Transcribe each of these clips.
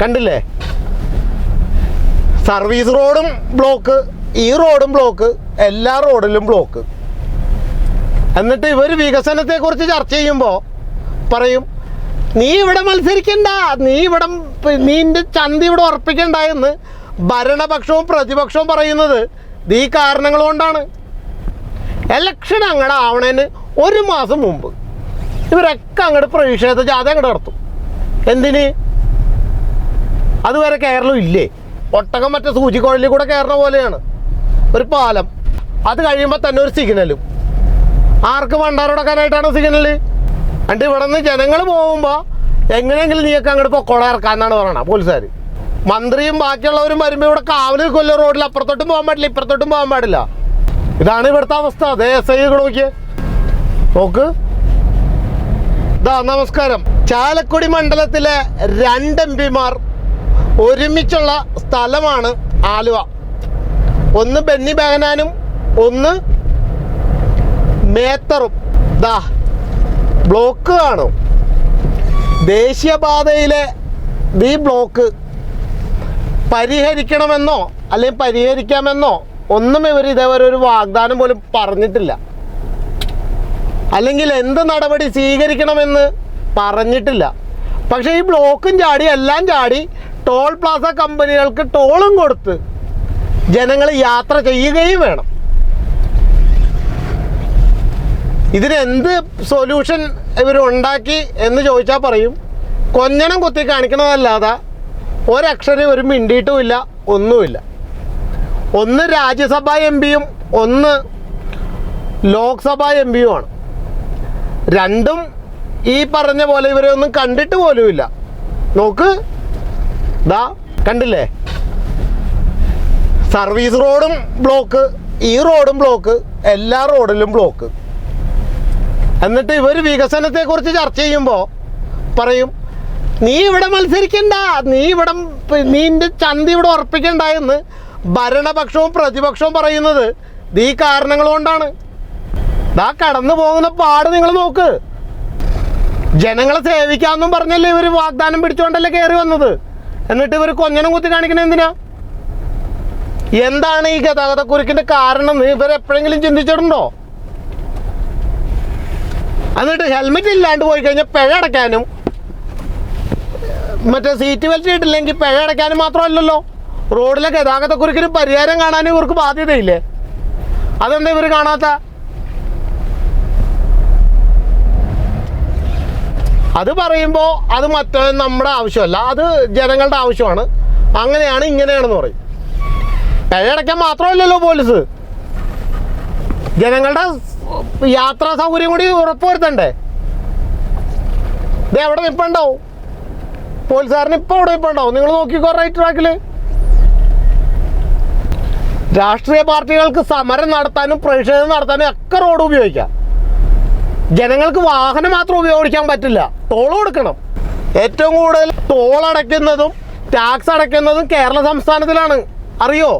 കണ്ടില്ലേ? സർവീസ് റോഡും ബ്ലോക്ക് ഈ റോഡും ബ്ലോക്ക് എല്ലാ റോഡിലും ബ്ലോക്ക് എന്നിട്ട് ഇവർ വികസനത്തെക്കുറിച്ച് ചർച്ച ചെയ്യുമ്പോൾ പറയും നീ ഇവിടെ മത്സരിക്കണ്ട നീ ഇവിടെ നീന്റെ ചന്തി ഇവിടെ ഉറപ്പിക്കണ്ട എന്ന് ഭരണപക്ഷവും പ്രതിപക്ഷവും പറയുന്നത് ഈ കാരണങ്ങൾ കൊണ്ടാണ്. എലക്ഷൻ അങ്ങോട്ട് ആവണേന് ഒരു മാസം മുമ്പ് ഇവരൊക്കെ അങ്ങോട്ട് പ്രതിഷേധ ജാഥ അങ്ങോട്ട് നടത്തും. എന്തിന്? അതുവരെ കേരളം ഇല്ലേ? ഒട്ടകം മറ്റേ സൂചിക്കുഴലിൽ കൂടെ കയറുന്ന പോലെയാണ്. ഒരു പാലം. അത് കഴിയുമ്പോൾ തന്നെ ഒരു സിഗ്നലും ആർക്ക് ഭണ്ടാരോടക്കാനായിട്ടാണ് സിഗ്നൽ എന്നിട്ട് ഇവിടെ നിന്ന് ജനങ്ങൾ പോകുമ്പോൾ എങ്ങനെയെങ്കിലും നീയൊക്കെ അങ്ങോട്ട് പൊക്കോള ഇറക്കാന്നാണ് പറയണത് പോലീസുകാർ മന്ത്രിയും ബാക്കിയുള്ളവരും വരുമ്പോൾ ഇവിടെ കാവൽ കൊല്ല റോഡിൽ. അപ്പുറത്തോട്ടും പോകാൻ പാടില്ല ഇപ്പുറത്തോട്ടും പോകാൻ പാടില്ല. ഇതാണ് ഇവിടുത്തെ അവസ്ഥ. അതേ എസ് ഐ നോക്കിയേ. നോക്ക്. ഇതാ നമസ്കാരം. ചാലക്കുടി മണ്ഡലത്തിലെ രണ്ട് എം പിമാർ ഒരുമിച്ചുള്ള സ്ഥലമാണ് ആലുവ. ഒന്ന് ബെന്നി ബഹനാനും ഒന്ന് മേത്തറും. ദാ ബ്ലോക്ക് കാണും. ദേശീയപാതയിലെ ഈ ബ്ലോക്ക് പരിഹരിക്കണമെന്നോ അല്ലെങ്കിൽ പരിഹരിക്കാമെന്നോ ഒന്നും ഇവർ ഇതേവരെ ഒരു വാഗ്ദാനം പോലും പറഞ്ഞിട്ടില്ല. അല്ലെങ്കിൽ എന്ത് നടപടി സ്വീകരിക്കണമെന്ന് പറഞ്ഞിട്ടില്ല. പക്ഷേ ഈ ബ്ലോക്കും ചാടി എല്ലാം ചാടി ടോൾ പ്ലാസ കമ്പനികൾക്ക് ടോളും കൊടുത്ത് ജനങ്ങൾ യാത്ര ചെയ്യുകയും വേണം. ഇതിനെന്ത് സൊല്യൂഷൻ ഇവർ ഉണ്ടാക്കി എന്ന് ചോദിച്ചാൽ പറയും. കൊഞ്ഞണം കുത്തി കാണിക്കണതല്ലാതെ ഒരക്ഷരം ഒരു മിണ്ടിയിട്ടുമില്ല ഒന്നുമില്ല. ഒന്ന് രാജ്യസഭാ എം പിയും ഒന്ന് ലോക്സഭാ എം പിയുമാണ്. രണ്ടും ഈ പറഞ്ഞ പോലെ ഇവരെ ഒന്നും കണ്ടിട്ട് പോലുമില്ല. നോക്ക്. ദാ കണ്ടില്ലേ? സർവീസ് റോഡും ബ്ലോക്ക് ഈ റോഡും ബ്ലോക്ക് എല്ലാ റോഡിലും ബ്ലോക്ക് എന്നിട്ട് ഇവർ വികസനത്തെക്കുറിച്ച് ചർച്ച ചെയ്യുമ്പോൾ പറയും നീ ഇവിടെ മത്സരിക്കണ്ട നീ ഇവിടെ നീന്റെ ചന്തി ഇവിടെ ഉറപ്പിക്കണ്ട എന്ന് ഭരണപക്ഷവും പ്രതിപക്ഷവും പറയുന്നത് ഈ കാരണങ്ങൾ കൊണ്ടാണ്. ദാ കടന്നു പോകുന്ന പാട് നിങ്ങൾ നോക്ക്. ജനങ്ങളെ സേവിക്കാമെന്നും പറഞ്ഞല്ലേ ഇവർ വാഗ്ദാനം പിടിച്ചുകൊണ്ടല്ലേ കയറി വന്നത്? എന്നിട്ട് ഇവർ കൊഞ്ഞനം കുത്തി കാണിക്കണ എന്തിനാ? എന്താണ് ഈ ഗതാഗതക്കുരുക്കിന്റെ കാരണം? ഇവർ എപ്പോഴെങ്കിലും ചിന്തിച്ചിട്ടുണ്ടോ? എന്നിട്ട് ഹെൽമെറ്റ് ഇല്ലാണ്ട് പോയി കഴിഞ്ഞാൽ പിഴ അടയ്ക്കാനും മറ്റേ സീറ്റ് ബെൽറ്റ് ഇട്ടില്ലെങ്കിൽ പിഴ അടയ്ക്കാനും മാത്രമല്ലല്ലോ. റോഡിലെ ഗതാഗതക്കുരുക്കിന് പരിഹാരം കാണാനും ഇവർക്ക് ബാധ്യതയില്ലേ? അതെന്താ ഇവർ കാണാത്ത? അത് പറയുമ്പോൾ അത് മറ്റേ നമ്മുടെ ആവശ്യമല്ല അത് ജനങ്ങളുടെ ആവശ്യമാണ്. അങ്ങനെയാണ് ഇങ്ങനെയാണെന്ന് പറയും. പിഴ അടയ്ക്കാൻ മാത്രമല്ലല്ലോ പോലീസ്. ജനങ്ങളുടെ യാത്രാ സൗകര്യം കൂടി ഉറപ്പുവരുത്തണ്ടേ ഇത് എവിടെ നിൽപ്പുണ്ടാവും പോലീസുകാരന് ഇപ്പോൾ അവിടെ നിൽപ്പുണ്ടാവും നിങ്ങൾ നോക്കിക്കോ റൈറ്റ് ട്രാക്കിൽ രാഷ്ട്രീയ പാർട്ടികൾക്ക് സമരം നടത്താനും പ്രതിഷേധം നടത്താനും ഒക്കെ റോഡ് ഉപയോഗിക്കാം. ജനങ്ങൾക്ക് വാഹനം മാത്രം ഉപയോഗിക്കാൻ പറ്റില്ല. ടോൾ കൊടുക്കണം. ഏറ്റവും കൂടുതൽ ടോൾ അടയ്ക്കുന്നതും ടാക്സ് അടയ്ക്കുന്നതും കേരള സംസ്ഥാനത്തിലാണ്. അറിയോ?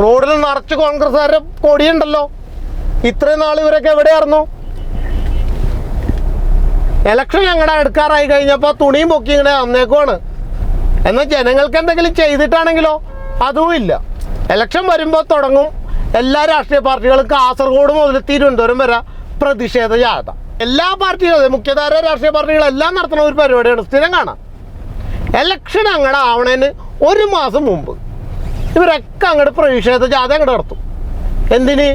റോഡിൽ നിറച്ച് കോൺഗ്രസ്സുകാരുടെ കൊടിയുണ്ടല്ലോ. ഇത്രയും നാൾ ഇവരൊക്കെ എവിടെയായിരുന്നു? ഇലക്ഷൻ ഞങ്ങളുടെ എടുക്കാറായി കഴിഞ്ഞപ്പോൾ തുണിയും പൊക്കി ഇങ്ങനെ അന്നേക്കുമാണ് എന്നാൽ ജനങ്ങൾക്ക് എന്തെങ്കിലും ചെയ്തിട്ടാണെങ്കിലോ? അതും ഇല്ല. ഇലക്ഷൻ വരുമ്പോൾ തുടങ്ങും. എല്ലാ രാഷ്ട്രീയ പാർട്ടികളും കാസർഗോഡ് മുതൽ തിരുവനന്തപുരം വരെ പ്രതിഷേധ ജാഥ. എല്ലാ പാർട്ടികളും മുഖ്യധാര രാഷ്ട്രീയ പാർട്ടികളെല്ലാം നടത്തുന്ന ഒരു പരിപാടിയാണ് സ്ഥിരം കാണാം. എലക്ഷൻ അങ്ങോട്ട് ആവണേന് ഒരു മാസം മുമ്പ് ഇവരൊക്കെ അങ്ങോട്ട് പ്രതിഷേധ ജാഥ അങ്ങോട്ട് നടത്തും. എന്തിന്?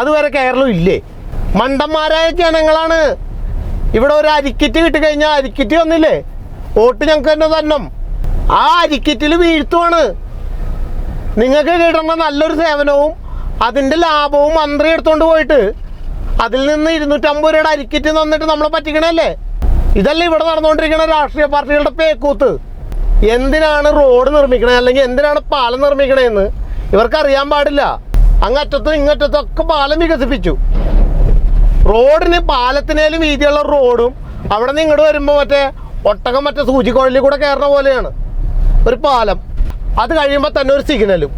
അതുവരെ കേരളം ഇല്ലേ? മണ്ടന്മാരായ ജനങ്ങളാണ്. ഇവിടെ ഒരു അരിക്കിറ്റ് കിട്ടിക്കഴിഞ്ഞാൽ അരിക്കിറ്റ് വന്നില്ലേ? വോട്ട് ഞങ്ങൾക്ക് തന്നെ തന്നെ ആ അരിക്കിറ്റിൽ വീഴ്ത്തുവാണ്. നിങ്ങൾക്ക് കിട്ടുന്ന നല്ലൊരു സേവനവും അതിന്റെ ലാഭവും മന്ത്രി എടുത്തുകൊണ്ട് പോയിട്ട് അതിൽ നിന്ന് ഇരുന്നൂറ്റമ്പത് രൂപയുടെ അരിക്കിറ്റ് തന്നിട്ട് നമ്മളെ പറ്റിക്കണല്ലേ ഇതല്ലേ ഇവിടെ നടന്നുകൊണ്ടിരിക്കുന്ന രാഷ്ട്രീയ പാർട്ടികളുടെ പേക്കൂത്ത്. എന്തിനാണ് റോഡ് നിർമ്മിക്കണത് അല്ലെങ്കിൽ എന്തിനാണ് പാലം നിർമ്മിക്കണതെന്ന് ഇവർക്ക് അറിയാൻ പാടില്ല. അങ്ങറ്റത്തും ഇങ്ങറ്റത്തും ഒക്കെ പാലം വികസിപ്പിച്ചു. റോഡിന് പാലത്തിനേലും വീതിയുള്ള റോഡും അവിടെ നിന്ന് ഇങ്ങോട്ട് വരുമ്പോൾ മറ്റേ ഒട്ടകം മറ്റേ സൂചിക്കുഴലിൽ കൂടെ കയറുന്ന പോലെയാണ്. ഒരു പാലം. അത് കഴിയുമ്പോൾ തന്നെ ഒരു സിഗ്നലും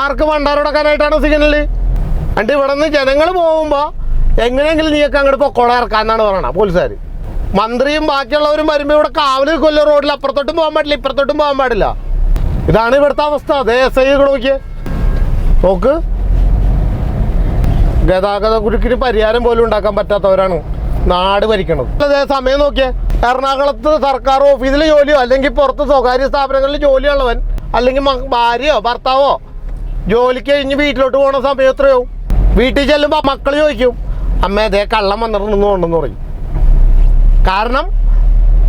ആർക്ക് ഭണ്ടാരോടക്കാനായിട്ടാണ് സിഗ്നൽ എന്നിട്ട് ഇവിടെ നിന്ന് ജനങ്ങൾ പോകുമ്പോൾ എങ്ങനെയെങ്കിലും നീയൊക്കെ അങ്ങോട്ട് പൊക്കോള ഇറക്കാന്നാണ് പറയണത് പോലീസുകാർ മന്ത്രിയും ബാക്കിയുള്ളവരും വരുമ്പോൾ ഇവിടെ കാവൽ കൊല്ലം റോഡിൽ അപ്പുറത്തോട്ടും പോകാൻ പാടില്ല ഇപ്പുറത്തോട്ടും പോകാൻ പാടില്ല. ഇതാണ് ഇവിടുത്തെ അവസ്ഥ. അതേ എസ് ഐ നോക്കിയേ. നോക്ക്. ഗതാഗത കുരുക്കിന് പരിഹാരം പോലും ഉണ്ടാക്കാൻ പറ്റാത്തവരാണ് നാട് ഭരിക്കണത്. അതേ സമയം നോക്കിയേ. എറണാകുളത്ത് സർക്കാർ ഓഫീസിൽ ജോലിയോ അല്ലെങ്കിൽ പുറത്ത് സ്വകാര്യ സ്ഥാപനങ്ങളിൽ ജോലിയുള്ളവൻ അല്ലെങ്കിൽ ഭാര്യയോ ഭർത്താവോ ജോലിക്ക് കഴിഞ്ഞ് വീട്ടിലോട്ട് പോണ സമയം എത്രയോ വീട്ടിൽ ചെല്ലുമ്പോൾ മക്കൾ ചോദിക്കും അമ്മ അതേ കള്ളം വന്നിട്ടുണ്ടെന്ന് കൊണ്ടെന്ന് പറയും. കാരണം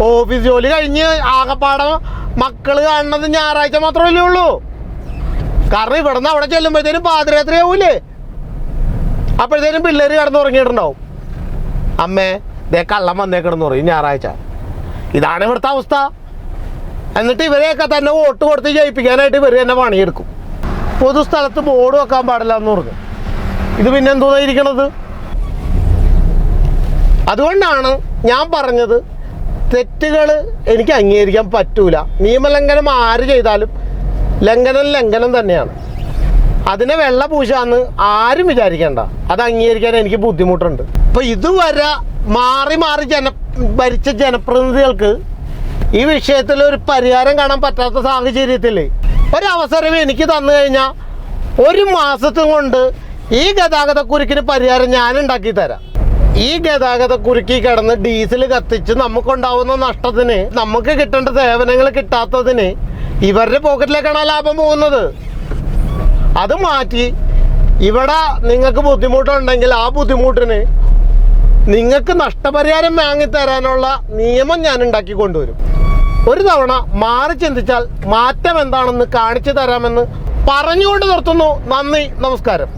ഓഫീസ് ജോലി കഴിഞ്ഞ് ആകപ്പാടം മക്കൾ കാണുന്നത് ഞായറാഴ്ച മാത്രമല്ലേ ഉള്ളൂ. കാരണം ഇവിടുന്ന് അവിടെ ചെല്ലുമ്പോഴത്തേനും പാതിരാത്രി ആവൂലേ? അപ്പോഴത്തേനും പിള്ളേർ കിടന്നുറങ്ങിയിട്ടുണ്ടാവും അമ്മേ ദേ കള്ളം വന്നേക്കിടന്ന് പറയും ഞായറാഴ്ച. ഇതാണ് ഇവിടുത്തെ അവസ്ഥ. എന്നിട്ട് ഇവരെയൊക്കെ തന്നെ വോട്ട് കൊടുത്ത് ജയിപ്പിക്കാനായിട്ട് ഇവർ തന്നെ പണിയെടുക്കും. പൊതുസ്ഥലത്ത് ബോർഡ് വെക്കാൻ പാടില്ല എന്ന് പറഞ്ഞു. ഇത് പിന്നെ എന്തോന്നാ ഇരിക്കണത് അതുകൊണ്ടാണ് ഞാൻ പറഞ്ഞത് തെറ്റുകൾ എനിക്ക് അംഗീകരിക്കാൻ പറ്റൂല. നിയമലംഘനം ആര് ചെയ്താലും ലംഘനം ലംഘനം തന്നെയാണ്. അതിനെ വെള്ള പൂശാന്ന് ആരും വിചാരിക്കേണ്ട. അത് അംഗീകരിക്കാൻ എനിക്ക് ബുദ്ധിമുട്ടുണ്ട്. അപ്പോൾ ഇതുവരെ മാറി മാറി ജന ഭരിച്ച ജനപ്രതിനിധികൾക്ക് ഈ വിഷയത്തിൽ ഒരു പരിഹാരം കാണാൻ പറ്റാത്ത സാഹചര്യത്തിൽ ഒരവസരം എനിക്ക് തന്നു കഴിഞ്ഞാൽ ഒരു മാസത്തും കൊണ്ട് ഈ ഗതാഗതക്കുരുക്കിന് പരിഹാരം ഞാൻ ഉണ്ടാക്കി തരാം. ഈ ഗതാഗതക്കുരുക്കി കിടന്ന് ഡീസൽ കത്തിച്ച് നമുക്കുണ്ടാവുന്ന നഷ്ടത്തിന് നമുക്ക് കിട്ടേണ്ട സേവനങ്ങൾ കിട്ടാത്തതിന് ഇവരുടെ പോക്കറ്റിലേക്കാണ് ലാഭം പോകുന്നത്. അത് മാറ്റി ഇവിടെ നിങ്ങൾക്ക് ബുദ്ധിമുട്ടുണ്ടെങ്കിൽ ആ ബുദ്ധിമുട്ടിന് നിങ്ങൾക്ക് നഷ്ടപരിഹാരം വാങ്ങിത്തരാനുള്ള നിയമം ഞാൻ ഉണ്ടാക്കി കൊണ്ടുവരും. ഒരു തവണ മാറി ചിന്തിച്ചാൽ മാറ്റം എന്താണെന്ന് കാണിച്ചു തരാമെന്ന് പറഞ്ഞുകൊണ്ട് നിർത്തുന്നു. നന്ദി നമസ്കാരം.